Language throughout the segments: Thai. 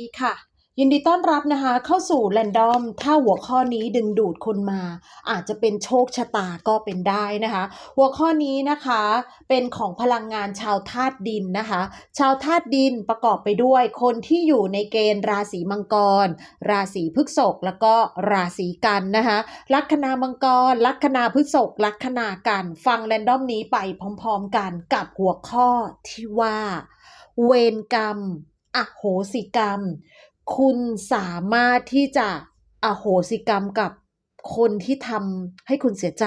ดีค่ะ ยินดีต้อนรับนะคะ เข้าสู่แรนดอม ถ้าหัวข้อนี้ดึงดูดคนมา อาจจะเป็นโชคชะตาก็เป็นได้นะคะ หัวข้อนี้นะคะเป็นของพลังงานชาวธาตุดินนะคะ ชาวธาตุดินประกอบไปด้วยคนที่อยู่ในเกณฑ์ราศีมังกร ราศีพฤษภแล้วก็ราศีกันนะคะลัคนามังกร ลัคนาพฤษภลัคนากัน ฟังแรนดอมนี้ไปพร้อม ๆ กันกับหัวข้อที่ว่า เวรกรรม อโหสิกรรม คุณสามารถที่จะอโหสิกรรมกับคนที่ทำให้คุณเสียใจ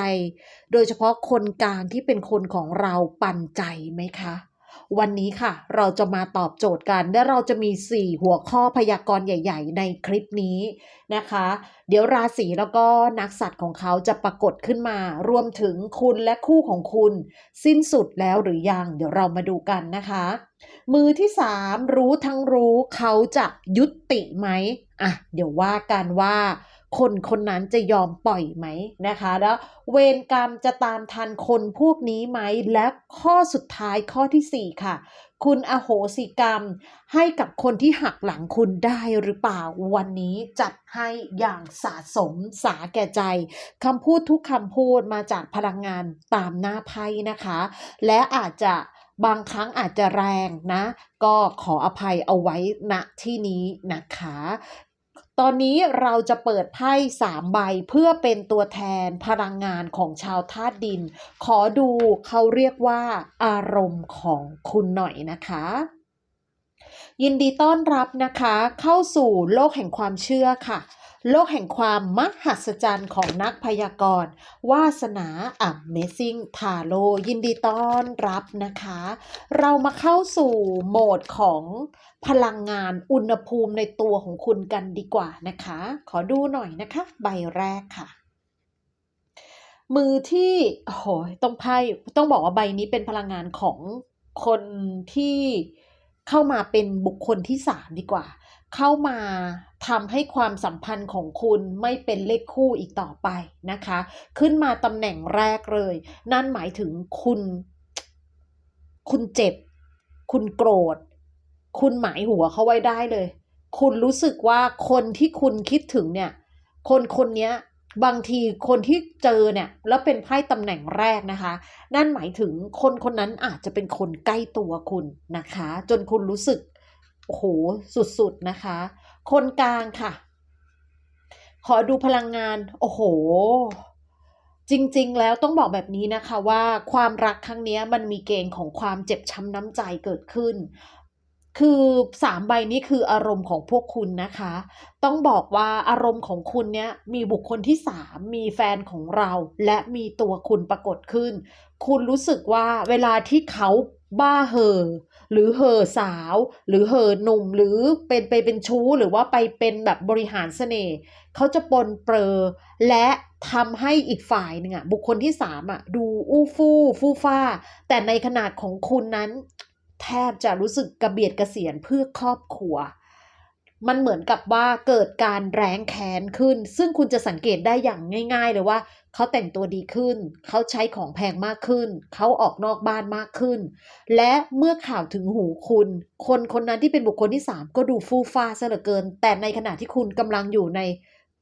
โดยเฉพาะคนกลางที่เป็นคนของเราปันใจไหมคะ วันนี้ค่ะ เราจะมาตอบโจทย์กัน และเราจะมี 4 หัวข้อพยากรณ์ใหญ่ ๆ ในคลิปนี้นะคะ เดี๋ยวราศีแล้วก็นักสัตว์ของเขาจะปรากฏขึ้นมา รวมถึงคุณและคู่ของคุณ สิ้นสุดแล้วหรือยัง เดี๋ยวเรามาดูกันนะคะ มือที่ 3 รู้ทั้งรู้เขาจะยุติไหมอะเดี๋ยวว่ากันว่า คนคนนั้นจะยอมปล่อยไหมนะคะ แล้วเวรกรรมจะตามทันคนพวกนี้ไหม และข้อสุดท้ายข้อทีสี่ 4 ค่ะ คุณอโหสิกรรม ให้กับคนที่หักหลังคุณได้หรือเปล่าวันนี้จัดให้อย่างสะสมสาแก่ใจคำพูดทุกคำพูดมาจากพลังงานตามหน้าไพ่นะคะ และอาจจะบางครั้งอาจจะแรงนะ ก็ขออภัยเอาไว้ณที่นี้นะคะ ตอนนี้เราจะเปิดไพ่สามใบเพื่อเป็นตัวแทนพลังงานของชาวธาตุดิน ขอดูเขาเรียกว่าอารมณ์ของคุณหน่อยนะคะยินดีต้อนรับนะคะ เข้าสู่โลกแห่งความเชื่อค่ะ โลกแห่งความมหัศจรรย์ของนักพยากรณ์วาสนา Amazing t a r o ยินดีต้อนรับนะคะ เรามาเข้าสู่โหมดของพลังงานอุณหภูมิในตัวของคุณกันดีกว่านะคะ ขอดูหน่อยนะคะ ใบแรกค่ะมือที่โอ้โหต้องไพ่ต้องบอกว่าใบนี้เป็นพลังงานของคนที่เข้ามาเป็นบุคคลที่สามดีกว่า เข้ามาทำให้ความสัมพันธ์ของคุณไม่เป็นเลขคู่อีกต่อไปนะคะ ขึ้นมาตำแหน่งแรกเลย นั่นหมายถึงคุณ คุณเจ็บ คุณโกรธ คุณหมายหัวเขาไว้ได้เลย คุณรู้สึกว่าคนที่คุณคิดถึงเนี่ย คนคนนี้บางทีคนที่เจอเนี่ย แล้วเป็นไพ่ตำแหน่งแรกนะคะ นั่นหมายถึงคนคนนั้นอาจจะเป็นคนใกล้ตัวคุณนะคะ จนคุณรู้สึก โอ้โหสุดๆนะคะ คนกลางค่ะ ขอดูพลังงาน โอ้โห จริงๆ แล้วต้องบอกแบบนี้นะคะว่าความรักครั้งนี้มันมีเกณฑ์ของความเจ็บช้ำน้ำใจเกิดขึ้น คือสามใบนี้คืออารมณ์ของพวกคุณนะคะ ต้องบอกว่าอารมณ์ของคุณเนี้ยมีบุคคลที่สามมีแฟนของเรา และมีตัวคุณปรากฏขึ้น คุณรู้สึกว่าเวลาที่เขาบ้าเห่อ หรือเห่อสาว หรือเห่อหนุ่ม หรือเป็นไปเป็นชู้ หรือว่าไปเป็นแบบบริหารเสน่ห์เขาจะปนเปรอและทำให้อีกฝ่ายหนึ่งอะบุคคลที่สามอะดูอู้ฟู่ฟู่ฟ้า แต่ในขนาดของคุณนั้น แทบจะรู้สึกกระเบียดกระเสียนเพื่อครอบครัว มันเหมือนกับว่าเกิดการแร้งแค้นขึ้น ซึ่งคุณจะสังเกตได้อย่างง่าย ๆ เลยว่า เขาแต่งตัวดีขึ้น เขาใช้ของแพงมากขึ้น เขาออกนอกบ้านมากขึ้น และเมื่อข่าวถึงหูคุณ คนคนนั้นที่เป็นบุคคลที่สามก็ดูฟู่ฟ้าซะเหลือเกิน แต่ในขณะที่คุณกำลังอยู่ใน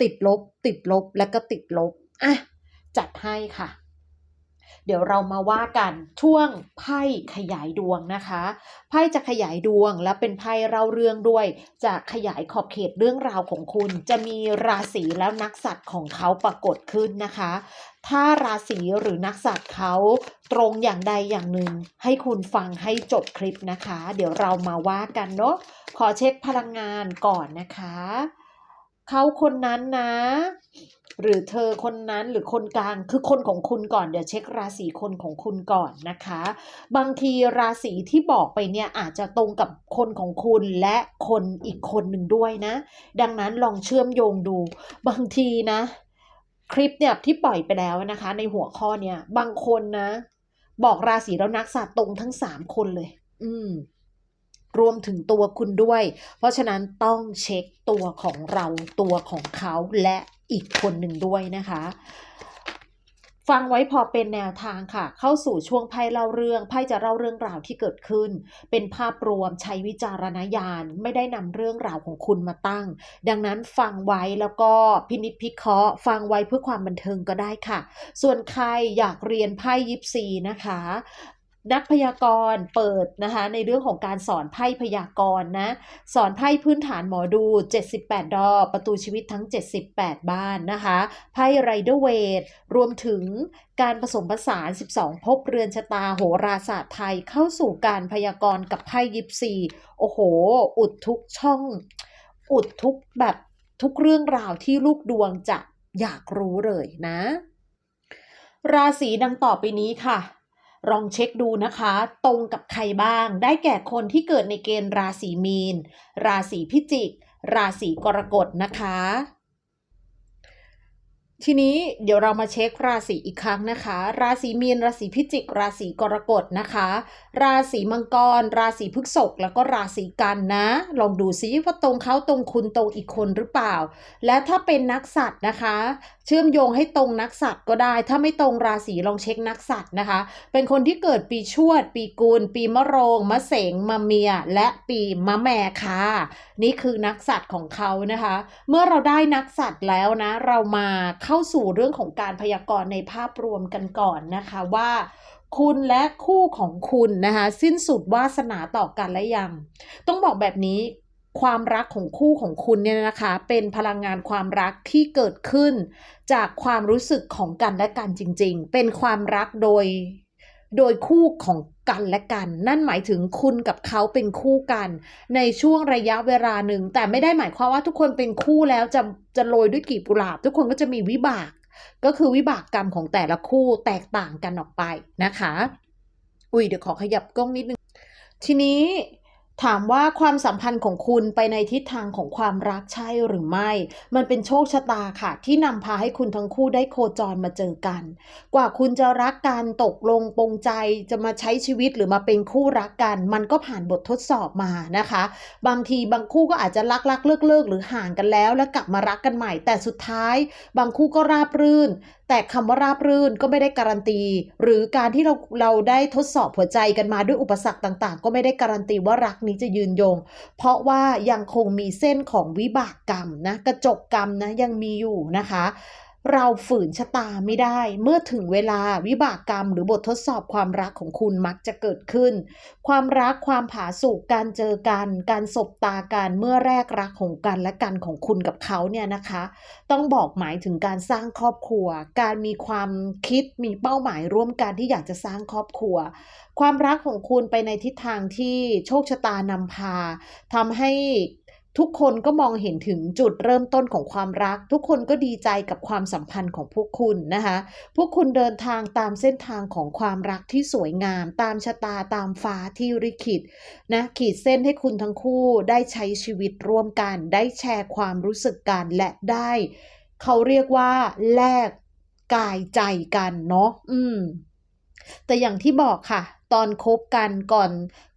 ติดลบ ติดลบและก็ติดลบอะจัดให้ค่ะ เดี๋ยวเรามาว่ากันช่วงไพ่ขยายดวงนะคะ ไพ่จะขยายดวงและเป็นไพ่เล่าเรื่องด้วย จะขยายขอบเขตเรื่องราวของคุณ จะมีราศีแล้วนักสัตว์ของเขาปรากฏขึ้นนะคะ ถ้าราศีหรือนักสัตว์เขาตรงอย่างใดอย่างหนึ่ง ให้คุณฟังให้จบคลิปนะคะ เดี๋ยวเรามาว่ากันเนาะขอเช็คพลังงานก่อนนะคะ เขาคนนั้นนะ หรือเธอคนนั้นหรือคนกลางคือคนของคุณก่อนเดี๋ยวเช็คราศีคนของคุณก่อนนะคะ บางทีราศีที่บอกไปเนี่ยอาจจะตรงกับคนของคุณและคนอีกคนหนึ่งด้วยนะ ดังนั้นลองเชื่อมโยงดู บางทีนะ คลิปเนี่ยที่ปล่อยไปแล้วนะคะ ในหัวข้อเนี่ยบางคนนะ บอกราศีแล้วนักสัตว์ตรงทั้งสามคนเลย อืม รวมถึงตัวคุณด้วย เพราะฉะนั้นต้องเช็คตัวของเราตัวของเขาและอีกคนหนึ่งด้วยนะคะ ฟังไว้พอเป็นแนวทางค่ะ เข้าสู่ช่วงไพ่เล่าเรื่องไพ่จะเล่าเรื่องราวที่เกิดขึ้น เป็นภาพรวมใช้วิจารณญาณไม่ได้นำเรื่องราวของคุณมาตั้ง ดังนั้นฟังไว้แล้วก็พินิจพิเคราะห์ ฟังไว้เพื่อความบันเทิงก็ได้ค่ะ ส่วนใครอยากเรียนไพ่ยิปซีนะคะ นักพยากรณ์เปิดนะคะในเรื่องของการสอนไพ่พยากรณ์นะสอนไพ่พื้นฐานหมอดู 78 ดอ ประตูชีวิตทั้ง 78 บ้านนะคะไพ่ไรเดอร์เวทรวมถึงการผสมผสาน 12ภพเรือนชะตาโหราศาสตร์ไทยเข้าสู่การพยากรณ์กับไพ่ยิปซีโอ้โห อุดทุกช่อง อุดทุกแบบทุกเรื่องราวที่ลูกดวงจะอยากรู้เลยนะ ราศีดังต่อไปนี้ค่ะ ลองเช็คดูนะคะ ตรงกับใครบ้าง ได้แก่คนที่เกิดในเกณฑ์ราศีมีน ราศีพิจิก ราศีกรกฎนะคะ ทีนี้เดี๋ยวเรามาเช็คราศีอีกครั้งนะคะ ราศีมีนราศีพิจิก ราศีกรกฎนะคะ ราศีมังกร ราศีพฤษภแล้วก็ราศีกันนะ ลองดูซิว่าตรงเขาตรงคุณตรงอีกคนหรือเปล่า และถ้าเป็นนักสัตว์นะคะ เชื่อมโยงให้ตรงนักสัตว์ก็ได้ ถ้าไม่ตรงราศีลองเช็คนักสัตว์นะคะ เป็นคนที่เกิดปีชวด ปีกุลปีมะโรงมะเสงมะเมีย และปีมะแม่ค่ะ นี่คือนักสัตว์ของเขานะคะ เมื่อเราได้นักสัตว์แล้วนะ เรามาเข้าสู่เรื่องของการพยากรณ์ในภาพรวมกันก่อนนะคะว่า คุณและคู่ของคุณนะคะสิ้นสุดวาสนาต่อกันและยัง ต้องบอกแบบนี้ความรักของคู่ของคุณเนี่ยนะคะ เป็นพลังงานความรักที่เกิดขึ้น จากความรู้สึกของกันและกันจริง ๆ เป็นความรักโดยโดยคู่ของ กันและกัน นั่นหมายถึงคุณกับเขาเป็นคู่กัน ในช่วงระยะเวลาหนึ่ง แต่ไม่ได้หมายความว่าทุกคนเป็นคู่แล้วจะจะโรยด้วยกีบกุหลาบ ทุกคนก็จะมีวิบาก ก็คือวิบากกรรมของแต่ละคู่แตกต่างกันออกไปนะคะ อุ้ยเดี๋ยวขอขยับกล้องนิดนึง ทีนี้ ถามว่าความสัมพันธ์ของคุณไปในทิศทางของความรักใช่หรือไม่ มันเป็นโชคชะตาค่ะ ที่นำพาให้คุณทั้งคู่ได้โคจรมาเจอกัน กว่าคุณจะรักกันตกลงปงใจจะมาใช้ชีวิตหรือมาเป็นคู่รักกัน มันก็ผ่านบททดสอบมานะคะ บางทีบางคู่ก็อาจจะรักรักเลิกเลิกหรือห่างกันแล้ว แล้วกลับมารักกันใหม่ แต่สุดท้าย บางคู่ก็ราบรื่น แต่คำว่าราบรื่นก็ไม่ได้การันตี หรือการที่เราเราได้ทดสอบหัวใจกันมาด้วยอุปสรรคต่าง ๆ ก็ไม่ได้การันตีว่ารักนี้จะยืนยง เพราะว่ายังคงมีเส้นของวิบากกรรมนะกระจกกรรมนะยังมีอยู่นะคะ เราฝืนชะตาไม่ได้ เมื่อถึงเวลาวิบากกรรมหรือบททดสอบความรักของคุณมักจะเกิดขึ้น ความรักความผาสุกการเจอกัน การสบตากันเมื่อแรกรักของกันและกันของคุณกับเขาเนี่ยนะคะ ต้องบอกหมายถึงการสร้างครอบครัว การมีความคิดมีเป้าหมายร่วมกันที่อยากจะสร้างครอบครัว ความรักของคุณไปในทิศทางที่โชคชะตานำพาทำให้ ทุกคนก็มองเห็นถึงจุดเริ่มต้นของความรัก ทุกคนก็ดีใจกับความสัมพันธ์ของพวกคุณนะคะพวกคุณเดินทางตามเส้นทางของความรักที่สวยงาม ตามชะตาตามฟ้าที่ริขิตนะขีดเส้นให้คุณทั้งคู่ได้ใช้ชีวิตร่วมกัน ได้แชร์ความรู้สึกกันและได้ เขาเรียกว่าแลกกายใจกันเนาะอืม แต่อย่างที่บอกค่ะ ตอนคบกันก่อน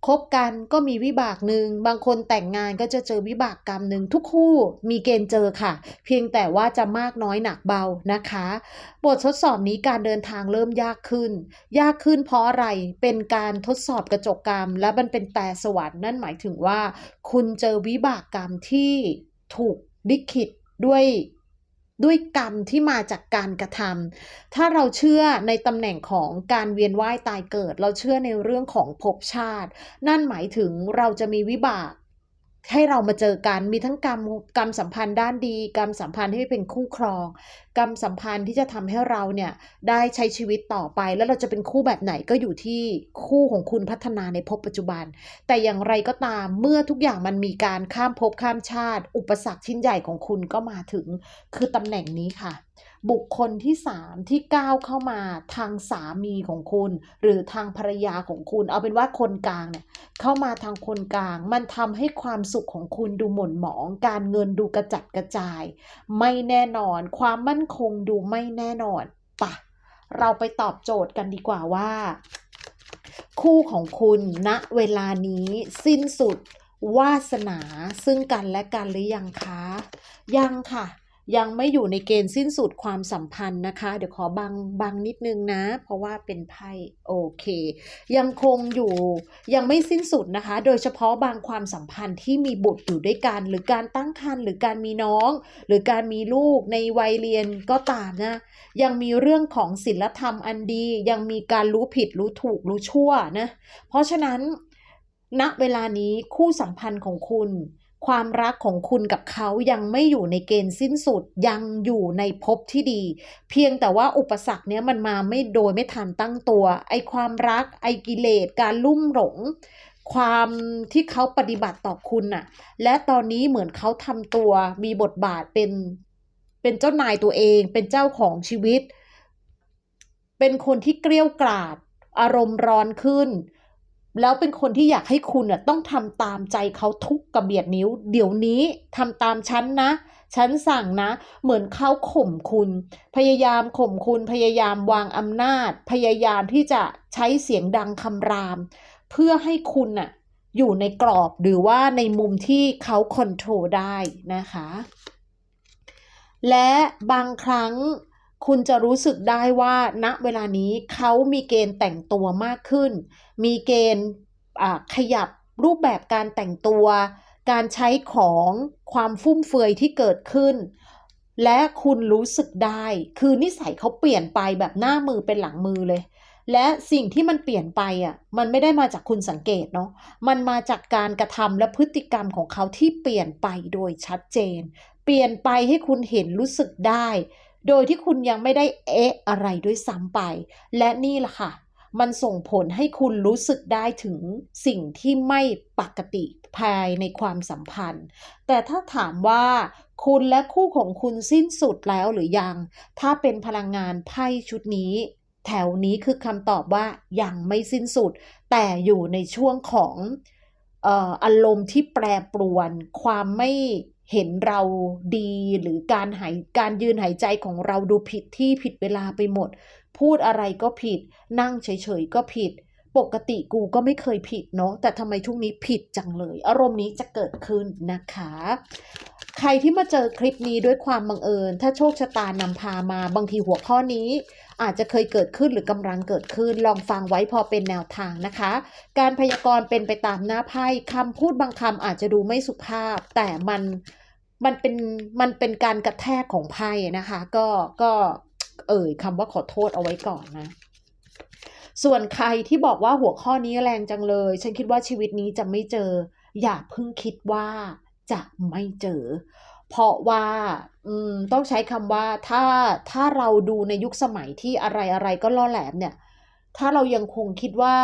คบกันก็มีวิบากหนึ่งบางคนแต่งงานก็จะเจอวิบากกรรมหนึ่งทุกคู่มีเกณฑ์เจอค่ะ เพียงแต่ว่าจะมากน้อยหนักเบานะคะ บททดสอบนี้การเดินทางเริ่มยากขึ้น ยากขึ้นเพราะอะไรเป็นการทดสอบกระจกกรรม และมันเป็นแต่สวรรค์นั่นหมายถึงว่า คุณเจอวิบากกรรมที่ถูกลิขิตด้วย ด้วยกรรมที่มาจากการกระทำถ้าเราเชื่อในตำแหน่งของการเวียนว่ายตายเกิด เราเชื่อในเรื่องของภพชาติ นั่นหมายถึงเราจะมีวิบาก ให้เรามาเจอกันมีทั้งกรรมกรรมสัมพันธ์ด้านดี กรรมสัมพันธ์ที่เป็นคู่ครอง กรรมสัมพันธ์ที่จะทำให้เราเนี่ยได้ใช้ชีวิตต่อไป แล้วเราจะเป็นคู่แบบไหนก็อยู่ที่คู่ของคุณพัฒนาในภพปัจจุบัน แต่อย่างไรก็ตามเมื่อทุกอย่างมันมีการข้ามภพข้ามชาติ อุปสรรคชิ้นใหญ่ของคุณก็มาถึง คือตำแหน่งนี้ค่ะ บุคคลที่สามที่ก้าวเข้ามาทางสามีของคุณ หรือทางภรรยาของคุณ เอาเป็นว่าคนกลางเนี่ยเข้ามาทางคนกลาง มันทำให้ความสุขของคุณดูหม่นหมอง การเงินดูกระจัดกระจาย ไม่แน่นอน ความมั่นคงดูไม่แน่นอนปะเราไปตอบโจทย์กันดีกว่าว่า คู่ของคุณณเวลานี้สิ้นสุดวาสนาซึ่งกันและกันหรือยังคะ ยังค่ะ ยังไม่อยู่ในเกณฑ์สิ้นสุดความสัมพันธ์นะคะ เดี๋ยวขอบังบังนิดนึงนะ เพราะว่าเป็นไพ่โอเค ยังคงอยู่ยังไม่สิ้นสุดนะคะ โดยเฉพาะบางความสัมพันธ์ที่มีบุตรอยู่ด้วยกัน หรือการตั้งครรภ์หรือการมีน้อง หรือการมีลูกในวัยเรียนก็ตามนะ ยังมีเรื่องของศีลธรรมอันดี ยังมีการรู้ผิดรู้ถูกรู้ชั่วนะ เพราะฉะนั้นณเวลานี้คู่สัมพันธ์ของคุณ ความรักของคุณกับเขายังไม่อยู่ในเกณฑ์สิ้นสุดยังอยู่ในภพที่ดี เพียงแต่ว่าอุปสรรคเนี้ยมันมาไม่โดยไม่ทันตั้งตัว ไอความรักไอกิเลสการลุ่มหลงความที่เขาปฏิบัติต่อคุณน่ะ และตอนนี้เหมือนเขาทำตัวมีบทบาทเป็นเป็นเจ้านายตัวเองเป็นเจ้าของชีวิต เป็นคนที่เกรี้ยวกราดอารมณ์ร้อนขึ้น แล้วเป็นคนที่อยากให้คุณน่ะต้องทำตามใจเขาทุกกระเบียดนิ้ว เดี๋ยวนี้ทำตามฉันนะ ฉันสั่งนะ เหมือนเขาข่มคุณ พยายามข่มคุณ พยายามวางอำนาจ พยายามที่จะใช้เสียงดังคำราม เพื่อให้คุณน่ะอยู่ในกรอบหรือว่าในมุมที่เขาคอนโทรลได้นะคะ และบางครั้ง คุณจะรู้สึกได้ว่าณเวลานี้เขามีเกณฑ์แต่งตัวมากขึ้น มีเกณฑ์ขยับรูปแบบการแต่งตัว การใช้ของความฟุ่มเฟือยที่เกิดขึ้น และคุณรู้สึกได้ คือนิสัยเขาเปลี่ยนไปแบบหน้ามือเป็นหลังมือเลย และสิ่งที่มันเปลี่ยนไปอะ มันไม่ได้มาจากคุณสังเกตเนาะ มันมาจากการกระทำและพฤติกรรมของเขาที่เปลี่ยนไปโดยชัดเจน เปลี่ยนไปให้คุณเห็นรู้สึกได้ โดยที่คุณยังไม่ได้เอ๊ะอะไรด้วยซ้ำไป และนี่แหละค่ะ มันส่งผลให้คุณรู้สึกได้ถึงสิ่งที่ไม่ปกติภายในความสัมพันธ์ แต่ถ้าถามว่าคุณและคู่ของคุณสิ้นสุดแล้วหรือยัง ถ้าเป็นพลังงานไพ่ชุดนี้ แถวนี้คือคำตอบว่ายังไม่สิ้นสุด แต่อยู่ในช่วงของเอ่ออารมณ์ที่แปรปรวน ความไม่ เห็นเราดีหรือการหายการยืนหายใจของเราดูผิดที่ผิดเวลาไปหมด พูดอะไรก็ผิด นั่งเฉยๆก็ผิด ปกติกูก็ไม่เคยผิดเนาะแต่ทำไมช่วงนี้ผิดจังเลย อารมณ์นี้จะเกิดขึ้นนะคะ ใครที่มาเจอคลิปนี้ด้วยความบังเอิญ ถ้าโชคชะตานำพามาบางทีหัวข้อนี้ อาจจะเคยเกิดขึ้นหรือกำลังเกิดขึ้น ลองฟังไว้พอเป็นแนวทางนะคะ การพยากรณ์เป็นไปตามหน้าไพ่คำพูดบางคำอาจจะดูไม่สุภาพ แต่มันมันเป็นมันเป็นการกระแทกของไพ่นะคะ ก็ก็เอ่ยคำว่าขอโทษเอาไว้ก่อนนะ ส่วนใครที่บอกว่าหัวข้อนี้แรงจังเลย ฉันคิดว่าชีวิตนี้จะไม่เจอ อย่าเพิ่งคิดว่าจะไม่เจอ เพราะว่าต้องใช้คำว่าถ้าถ้าเราดูในยุคสมัยที่อะไรอะไรก็ล่อแหลมเนี่ย ถ้าเรายังคงคิดว่า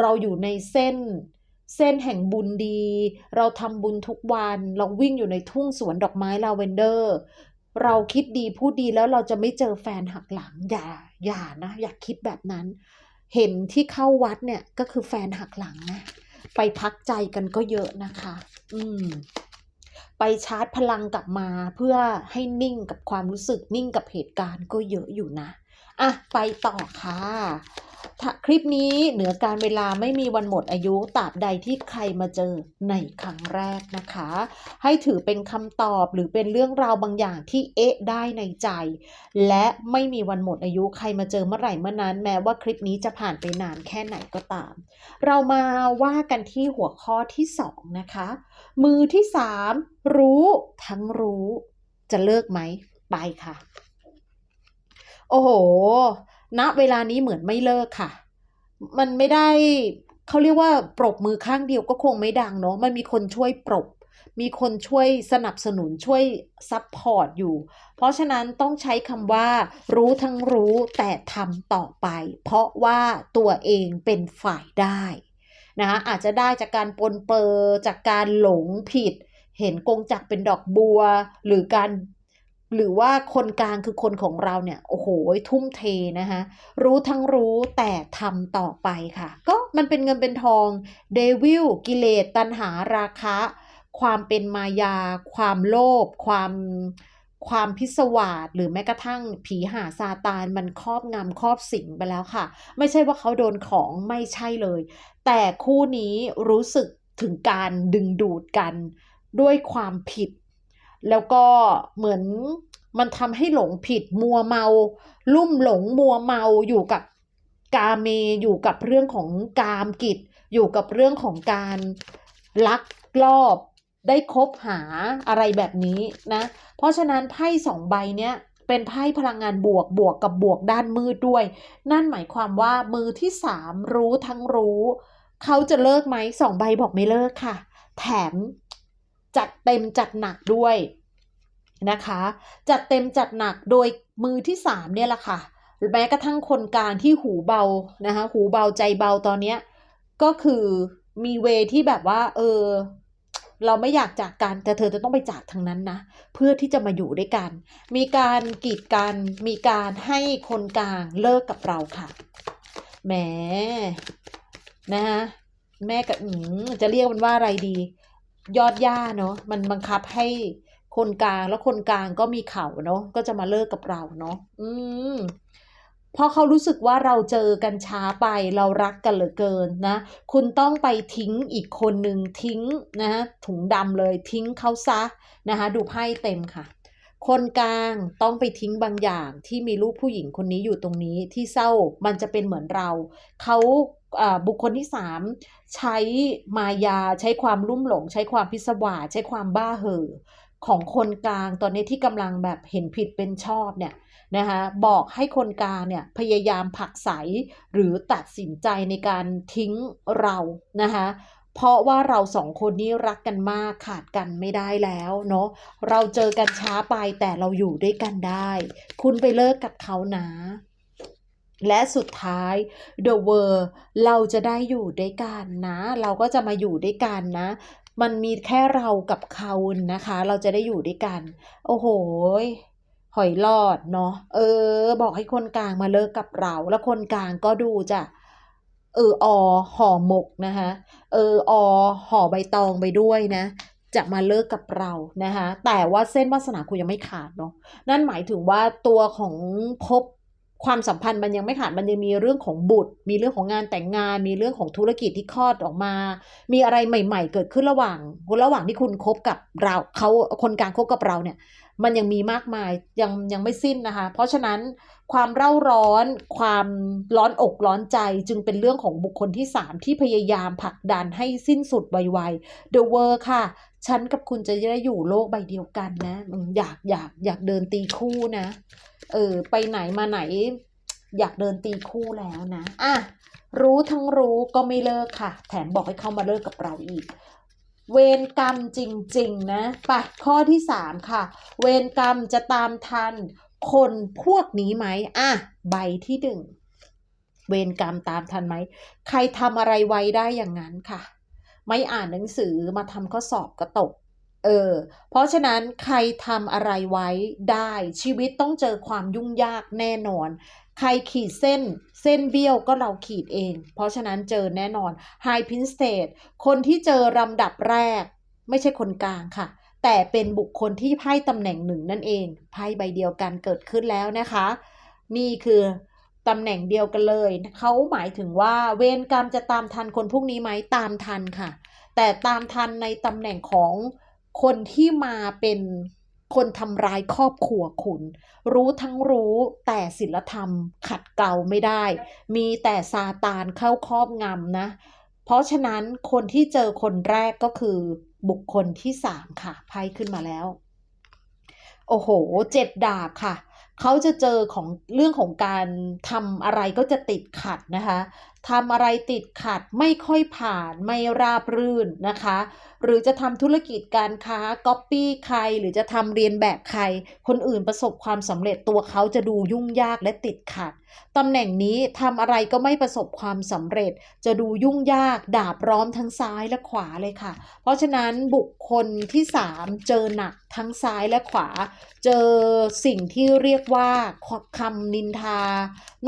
เราอยู่ในเส้น เส้นแห่งบุญดี เราทำบุญทุกวัน เราวิ่งอยู่ในทุ่งสวนดอกไม้ลาเวนเดอร์ เราคิดดีพูดดีแล้วเราจะไม่เจอแฟนหักหลังอย่าอย่านะ อย่าคิดแบบนั้น เห็นที่เข้าวัดเนี่ยก็คือแฟนหักหลังนะไปพักใจกันก็เยอะนะคะ อืม ไปชาร์จพลังกลับมาเพื่อให้นิ่งกับความรู้สึกนิ่งกับเหตุการณ์ก็เยอะอยู่นะ อะ ไปต่อค่ะ คลิปนี้เหนือการเวลาไม่มีวันหมดอายุตราบใดที่ใครมาเจอในครั้งแรกนะคะ ให้ถือเป็นคำตอบหรือเป็นเรื่องราวบางอย่างที่เอ๊ะได้ในใจ และไม่มีวันหมดอายุใครมาเจอเมื่อไหร่เมื่อนั้น แม้ว่าคลิปนี้จะผ่านไปนานแค่ไหนก็ตาม เรามาว่ากันที่หัวข้อที่สองนะคะ มือที่สามรู้ทั้งรู้จะเลิกไหมไปค่ะ โอ้โห ณเวลานี้เหมือนไม่เลิกค่ะ มันไม่ได้เขาเรียกว่าปรบมือข้างเดียวก็คงไม่ดังเนาะมันมีคนช่วยปรบ มีคนช่วยสนับสนุนช่วยซัพพอร์ตอยู่ เพราะฉะนั้นต้องใช้คำว่า รู้ทั้งรู้แต่ทำต่อไป เพราะว่าตัวเองเป็นฝ่ายได้นะคะอาจจะได้จากการปนเปอร์จากการหลงผิด เห็นกงจักเป็นดอกบัว หรือการ หรือว่าคนกลางคือคนของเราเนี่ยโอ้โหทุ่มเทนะคะรู้ทั้งรู้แต่ทำต่อไปค่ะ ก็มันเป็นเงินเป็นทองเดวิลกิเลสตัณหาราคะ ความเป็นมายา ความโลภความความพิศวาสหรือแม้กระทั่งผีหาซาตานมันครอบงำครอบสิงไปแล้วค่ะ ไม่ใช่ว่าเขาโดนของไม่ใช่เลย แต่คู่นี้รู้สึกถึงการดึงดูดกันด้วยความผิด แล้วก็เหมือนมันทำให้หลงผิดมัวเมา ลุ่มหลงมัวเมาอยู่กับกาเมอยู่กับเรื่องของกามกิจ อยู่กับเรื่องของการลักลอบได้คบหาอะไรแบบนี้นะ เพราะฉะนั้นไพ่สองใบเนี้ยเป็นไพ่พลังงานบวกบวกกับบวกด้านมืดด้วย นั่นหมายความว่ามือที่สามรู้ทั้งรู้ เขาจะเลิกไหมสองใบบอกไม่เลิกค่ะ แถม จัดเต็มจัดหนักด้วยนะคะ จัดเต็มจัดหนักโดยมือที่สามเนี่ยแหละค่ะแม้กระทั่งคนกลางที่หูเบานะคะหูเบาใจเบาตอนเนี้ยก็คือมีเวที่แบบว่า เออ เราไม่อยากจากกันแต่เธอจะต้องไปจากทางนั้นนะเพื่อที่จะมาอยู่ด้วยกัน มีการกีดกันมีการให้คนกลางเลิกกับเราค่ะแหมนะคะแม่กับจะเรียกมันว่าอะไรดี ยอดย่าเนาะมันบังคับให้คนกลางแล้วคนกลางก็มีเขาเนาะก็จะมาเลิกกับเราเนาะอืมเพราะเขารู้สึกว่าเราเจอกันช้าไปเรารักกันเหลือเกินนะ คุณต้องไปทิ้งอีกคนหนึ่งทิ้งนะถุงดำเลยทิ้งเขาซะนะคะดูไพ่เต็มค่ะ คนกลางต้องไปทิ้งบางอย่างที่มีรูปผู้หญิงคนนี้อยู่ตรงนี้ที่เศร้ามันจะเป็นเหมือนเรา เขา บุคคลที่สามใช้มายาใช้ความลุ่มหลง ใช้ความพิศวาสใช้ความบ้าเห่อของคนกลางตอนนี้ที่กำลังแบบเห็นผิดเป็นชอบเนี่ยนะคะบอกให้คนกลางเนี่ยพยายามผักไสหรือตัดสินใจในการทิ้งเรานะคะเพราะว่าเราสองคนนี้รักกันมากขาดกันไม่ได้แล้วเนาะเราเจอกันช้าไปแต่เราอยู่ด้วยกันได้ คุณไปเลิกกับเขานะ และสุดท้าย The World เราจะได้อยู่ด้วยกันนะ เราก็จะมาอยู่ด้วยกันนะ มันมีแค่เรากับเขานะคะ เราจะได้อยู่ด้วยกัน โอ้โหหอยหลอดเนาะเออ บอกให้คนกลางมาเลิกกับเรา แล้วคนกลางก็ดูจะเอออห่อหมกนะคะเอออห่อใบตองไปด้วยนะ จะมาเลิกกับเรานะคะแต่ว่าเส้นวาสนาคุณยังไม่ขาดเนาะนั่นหมายถึงว่าตัวของภพ ความสัมพันธ์มันยังไม่ขาดมันยังมีเรื่องของบุตร มีเรื่องของงานแต่งงาน มีเรื่องของธุรกิจที่คลอดออกมา มีอะไรใหม่ ๆ เกิดขึ้นระหว่างระหว่างที่คุณคบกับเราเขาคนกลางคบกับเราเนี่ย มันยังมีมากมายยังยังไม่สิ้นนะคะ เพราะฉะนั้นความเร่าร้อน ความร้อนอกร้อนใจจึงเป็นเรื่องของบุคคลที่ 3 ที่พยายามผลักดันให้สิ้นสุดไวๆ The World ค่ะฉันกับคุณจะได้อยู่โลกใบเดียวกันนะอืมอยากอยากอยากเดินตีคู่นะ เออไปไหนมาไหน อยากเดินตีคู่แล้วนะอะรู้ทั้งรู้ก็ไม่เลิกค่ะ แถมบอกให้เข้ามาเลิกกับเราอีก เวรกรรมจริง ๆ นะไปข้อที่สามค่ะ เวรกรรมจะตามทัน คนพวกนี้ไหมอะใบที่หนึ่งเวรกรรมตามทันไหม ใครทำอะไรไว้ได้อย่างนั้นค่ะ ไม่อ่านหนังสือมาทำข้อสอบก็ตก เออ เพราะฉะนั้นใครทำอะไรไว้ได้ชีวิตต้องเจอความยุ่งยากแน่นอน ใครขีดเส้น เส้นเบี้ยวก็เราขีดเอง เพราะฉะนั้นเจอแน่นอน High Pin State คนที่เจอลำดับแรก ไม่ใช่คนกลางค่ะ แต่เป็นบุคคลที่ไพ่ตำแหน่งหนึ่งนั่นเองไพ่ใบเดียวกันเกิดขึ้นแล้วนะคะ นี่คือตำแหน่งเดียวกันเลย เขาหมายถึงว่าเวรกรรมจะตามทันคนพวกนี้ไหมตามทันค่ะ แต่ตามทันในตำแหน่งของ คนที่มาเป็นคนทำร้ายครอบครัวคุณ รู้ทั้งรู้แต่ศีลธรรมขัดเกลาไม่ได้ มีแต่ซาตานเข้าครอบงำนะ เพราะฉะนั้นคนที่เจอคนแรกก็คือบุคคลที่สามค่ะไพ่ขึ้นมาแล้ว โอ้โหเจ็ดดาบค่ะ เขาจะเจอของเรื่องของการทำอะไรก็จะติดขัดนะคะทำอะไรติดขัดไม่ค่อยผ่านไม่ราบรื่นนะคะ หรือจะทำธุรกิจการค้าก๊อปปี้ใคร หรือจะทำเรียนแบบใคร คนอื่นประสบความสำเร็จตัวเขาจะดูยุ่งยากและติดขัด ตำแหน่งนี้ทำอะไรก็ไม่ประสบความสำเร็จ จะดูยุ่งยากดาบร้อมทั้งซ้ายและขวาเลยค่ะ เพราะฉะนั้นบุคคลที่สามเจอหนักทั้งซ้ายและขวา เจอสิ่งที่เรียกว่าคำนินทา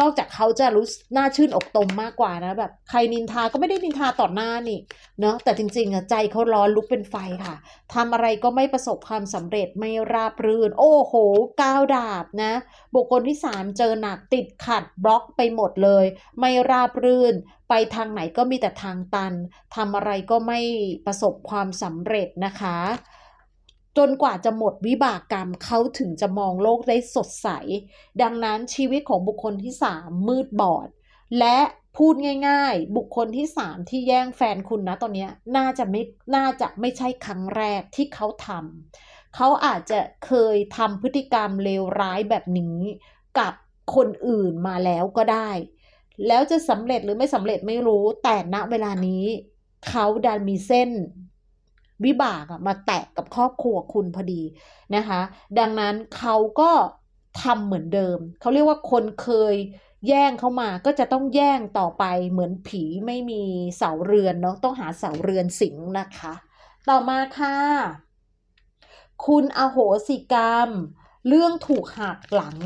นอกจากเขาจะรู้น่าชื่นอกตมมากกว่านะแบบใครนินทาก็ไม่ได้นินทาต่อหน้านี่เนาะแต่จริงๆอะใจเขาร้อนลุกเป็นไฟค่ะทำอะไรก็ไม่ประสบความสำเร็จไม่ราบรื่น โอ้โหก้าวดาบนะบุคคลที่สามเจอหนักติดขัดัดบล็อกไปหมดเลย ไม่ราบรื่น ไปทางไหนก็มีแต่ทางตันทำอะไรก็ไม่ประสบความสำเร็จนะคะ จนกว่าจะหมดวิบากกรรมเขาถึงจะมองโลกได้สดใส ดังนั้นชีวิตของบุคคลที่สามมืดบอด และพูดง่าย ๆ บุคคลที่สามที่แย่งแฟนคุณนะตอนนี้น่าจะไม่น่าจะไม่ใช่ครั้งแรกที่เขาทำเขาอาจจะเคยทำพฤติกรรมเลวร้ายแบบนี้กับ คนอื่นมาแล้วก็ได้ แล้วจะสำเร็จหรือไม่สำเร็จไม่รู้ แต่ณเวลานี้เขาดันมีเส้นวิบากมาแตะกับครอบครัวคุณพอดีนะคะ ดังนั้นเขาก็ทำเหมือนเดิม เขาเรียกว่าคนเคยแย่งเข้ามาก็จะต้องแย่งต่อไปเหมือนผีไม่มีเสาเรือนเนาะต้องหาเสาเรือนสิงนะคะ ต่อมาค่ะ คุณอโหสิกรรม เรื่องถูกหักหลัง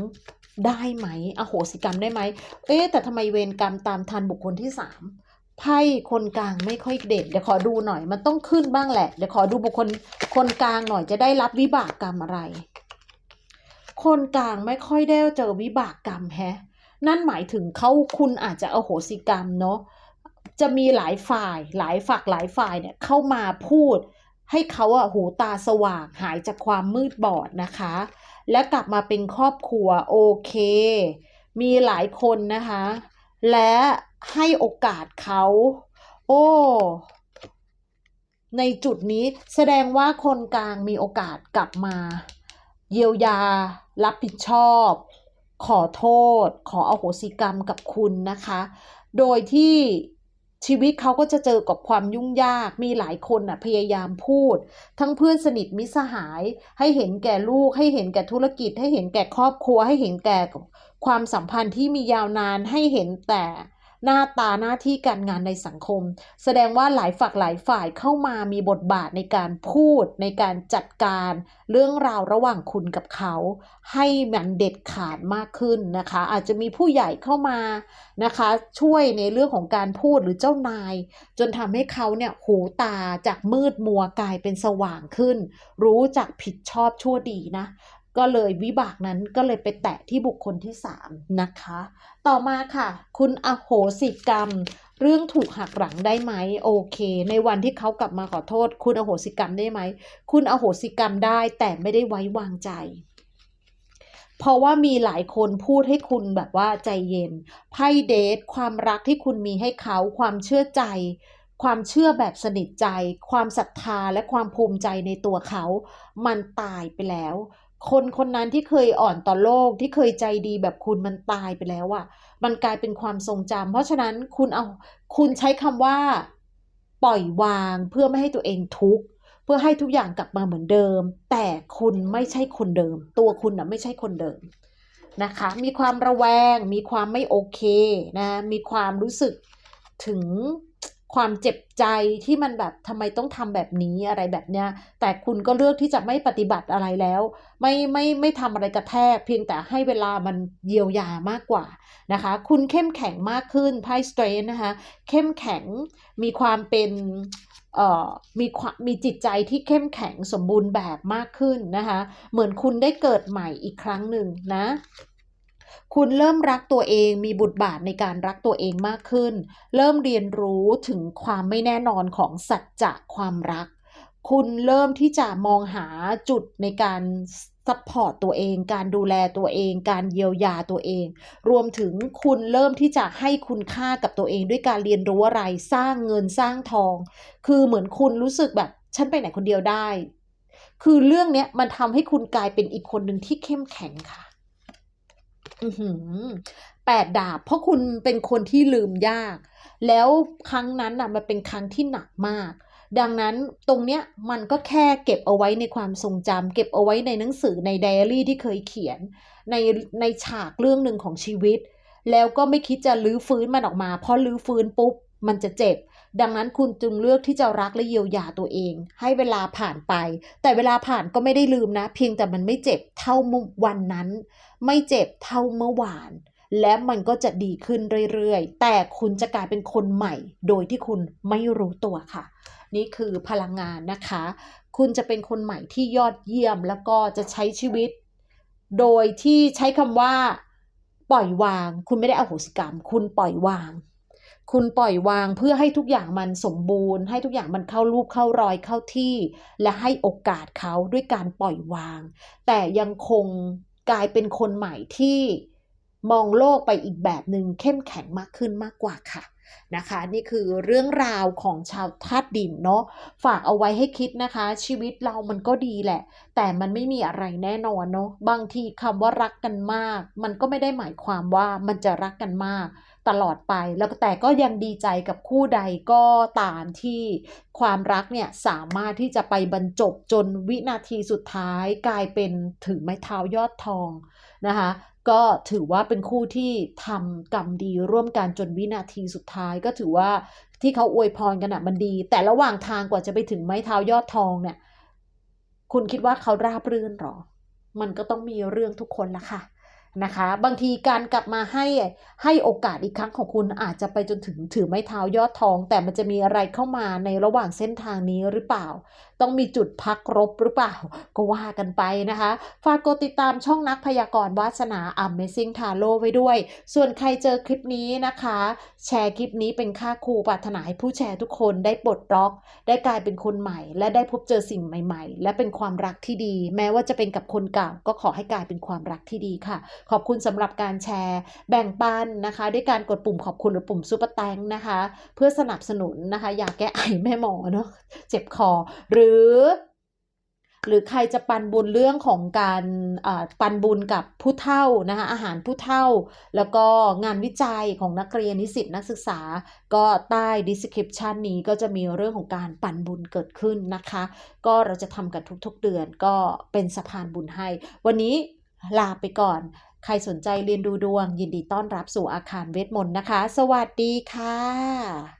ได้ไหมอโหสิกรรมได้ไหม เอ๊แต่ทำไมเวรกรรมตามทันบุคคลที่สามไพ่คนกลางไม่ค่อยเด่นเดี๋ยวขอดูหน่อย มันต้องขึ้นบ้างแหละ เดี๋ยวขอดูบุคคลคนกลางหน่อยจะได้รับวิบากกรรมอะไร คนกลางไม่ค่อยได้เจอวิบากกรรมแฮะ นั่นหมายถึงเขาคุณอาจจะอโหสิกรรมเนาะ จะมีหลายฝ่าย หลายฝักหลายฝ่ายเนี่ยเข้ามาพูด ให้เขาอะหูตาสว่างหายจากความมืดบอดนะคะ และกลับมาเป็นครอบครัวโอเค มีหลายคนนะคะ และให้โอกาสเขา โอ้ในจุดนี้แสดงว่าคนกลางมีโอกาสกลับมา เยียวยา รับผิดชอบ ขอโทษ ขออโหสิกรรมกับคุณนะคะ โดยที่ ชีวิตเขาก็จะเจอกับความยุ่งยาก มีหลายคนน่ะพยายามพูด ทั้งเพื่อนสนิทมิสหาย ให้เห็นแก่ลูก ให้เห็นแก่ธุรกิจ ให้เห็นแก่ครอบครัว ให้เห็นแก่ความสัมพันธ์ที่มียาวนาน ให้เห็นแต่ หน้าตาหน้าที่การงานในสังคม แสดงว่าหลายฝักหลายฝ่ายเข้ามามีบทบาทในการพูดในการจัดการเรื่องราวระหว่างคุณกับเขา ให้มันเด็ดขาดมากขึ้นนะคะ อาจจะมีผู้ใหญ่เข้ามานะคะ ช่วยในเรื่องของการพูดหรือเจ้านาย จนทำให้เขาเนี่ยหูตาจากมืดมัวกลายเป็นสว่างขึ้น รู้จักผิดชอบชั่วดีนะ ก็เลยวิบากนั้นก็เลยไปแตะที่บุคคลที่ 3 นะคะ ต่อมาค่ะ คุณอโหสิกรรม เรื่องถูกหักหลังได้ไหมโอเค ในวันที่เขากลับมาขอโทษ คุณอโหสิกรรมได้ไหม คุณอโหสิกรรมได้แต่ไม่ได้ไว้วางใจเพราะว่ามีหลายคนพูดให้คุณแบบว่าใจเย็น ไพ่เดท ความรักที่คุณมีให้เขา ความเชื่อใจ ความเชื่อแบบสนิทใจ ความศรัทธาและความภูมิใจในตัวเขา มันตายไปแล้ว คนคนนั้นที่เคยอ่อนต่อโลกที่เคยใจดีแบบคุณมันตายไปแล้วอะมันกลายเป็นความทรงจำเพราะฉะนั้นคุณเอาคุณใช้คำว่า ปล่อยวางเพื่อไม่ให้ตัวเองทุกข์เพื่อให้ทุกอย่างกลับมาเหมือนเดิม แต่คุณไม่ใช่คนเดิม ตัวคุณนะไม่ใช่คนเดิมนะคะ มีความระแวง มีความไม่โอเคนะมีความรู้สึกถึง ความเจ็บใจที่มันแบบทำไมต้องทำแบบนี้อะไรแบบเนี้ย แต่คุณก็เลือกที่จะไม่ปฏิบัติอะไรแล้ว ไม่ไม่ไม่ทำอะไรกระแทก เพียงแต่ให้เวลามันเยียวยามากกว่านะคะ คุณเข้มแข็งมากขึ้นไพ่สเตรนนะคะเข้มแข็งมีความเป็นเอ่อมีความมีจิตใจที่เข้มแข็งสมบูรณ์แบบมากขึ้นนะคะ เหมือนคุณได้เกิดใหม่อีกครั้งหนึ่งนะ คุณเริ่มรักตัวเองมีบทบาทในการรักตัวเองมากขึ้น เริ่มเรียนรู้ถึงความไม่แน่นอนของสัจจะความรัก คุณเริ่มที่จะมองหาจุดในการซัพพอร์ตตัวเอง การดูแลตัวเอง การเยียวยาตัวเอง รวมถึงคุณเริ่มที่จะให้คุณค่ากับตัวเอง ด้วยการเรียนรู้อะไร สร้างเงินสร้างทอง คือเหมือนคุณรู้สึกแบบฉันไปไหนคนเดียวได้ คือเรื่องนี้มันทำให้คุณกลายเป็นอีกคนหนึ่งที่เข้มแข็งค่ะ แปดดาบ เพราะคุณเป็นคนที่ลืมยาก แล้วครั้งนั้นน่ะมันเป็นครั้งที่หนักมาก ดังนั้นตรงเนี้ยมันก็แค่เก็บเอาไว้ในความทรงจำเก็บเอาไว้ในหนังสือในไดอารี่ที่เคยเขียน ในในฉากเรื่องหนึ่งของชีวิต แล้วก็ไม่คิดจะลื้อฟื้นมันออกมา เพราะลื้อฟื้นปุ๊บมันจะเจ็บ ดังนั้นคุณจึงเลือกที่จะรักและเยียวยาตัวเอง ให้เวลาผ่านไป แต่เวลาผ่านก็ไม่ได้ลืมนะ เพียงแต่มันไม่เจ็บเท่าเมื่อวันนั้น ไม่เจ็บเท่าเมื่อวาน และมันก็จะดีขึ้นเรื่อยๆ แต่คุณจะกลายเป็นคนใหม่ โดยที่คุณไม่รู้ตัวค่ะ นี่คือพลังงานนะคะ คุณจะเป็นคนใหม่ที่ยอดเยี่ยมแล้วก็จะใช้ชีวิต โดยที่ใช้คำว่า ปล่อยวาง คุณไม่ได้อโหสิกรรม คุณปล่อยวาง คุณปล่อยวางเพื่อให้ทุกอย่างมันสมบูรณ์ ให้ทุกอย่างมันเข้ารูปเข้ารอยเข้าที่ และให้โอกาสเขาด้วยการปล่อยวาง แต่ยังคงกลายเป็นคนใหม่ที่มองโลกไปอีกแบบหนึ่งเข้มแข็งมากขึ้นมากกว่าค่ะ นะคะ นี่คือเรื่องราวของชาวธาตุดินเนาะฝากเอาไว้ให้คิดนะคะ ชีวิตเรามันก็ดีแหละ แต่มันไม่มีอะไรแน่นอนเนาะบางทีคำว่ารักกันมาก มันก็ไม่ได้หมายความว่ามันจะรักกันมากตลอดไปแล้วแต่ก็ยังดีใจกับคู่ใดก็ตามที่ความรักเนี่ยสามารถที่จะไปบรรจบจนวินาทีสุดท้ายกลายเป็นถือไม้เท้ายอดทองนะคะ ก็ถือว่าเป็นคู่ที่ทำกรรมดีร่วมกันจนวินาทีสุดท้ายก็ถือว่าที่เขาอวยพรกันอะมันดี แต่ระหว่างทางกว่าจะไปถึงไม้เท้ายอดทองเนี่ย คุณคิดว่าเขาราบรื่นหรอ มันก็ต้องมีเรื่องทุกคนละค่ะนะคะ บางทีการกลับมาให้ให้โอกาสอีกครั้งของคุณอาจจะไปจนถึงถือไม้เท้ายอดทอง แต่มันจะมีอะไรเข้ามาในระหว่างเส้นทางนี้หรือเปล่า ต้องมีจุดพักรบหรือเปล่า ก็ว่ากันไปนะคะ ฝากกดติดตามช่องนักพยากรณ์วาสนา Amazing t a r o ไว้ด้วย ส่วนใครเจอคลิปนี้นะคะ แชร์คลิปนี้เป็นค่าครูปรารถนาให้ผู้แชร์ทุกคนได้ปลดล็อก ได้กลายเป็นคนใหม่ และได้พบเจอสิ่งใหม่ ๆ และเป็นความรักที่ดี แม้ว่าจะเป็นกับคนเก่าก็ขอให้กลายเป็นความรักที่ดีค่ะ ขอบคุณสำหรับการแชร์ แบ่งปันนะคะ ด้วยการกดปุ่มขอบคุณหรือปุ่มซุปเปอร์แตงนะคะ เพื่อสนับสนุนนะคะอยากแก้ไอแม่หมอเนาะเจ็บคอหรือหรือใครจะปันบุญเรื่องของการปันบุญกับผู้เฒ่านะคะอาหารผู้เฒ่า แล้วก็งานวิจัยของนักเรียนนิสิตนักศึกษา ก็ใต้ description นี้ก็จะมีเรื่องของการปันบุญเกิดขึ้นนะคะ ก็เราจะทำกันทุกๆเดือนก็เป็นสะพานบุญให้ วันนี้ลาไปก่อน ใครสนใจเรียนดูดวง ยินดีต้อนรับสู่อาคารเวทมนต์นะคะ สวัสดีค่ะ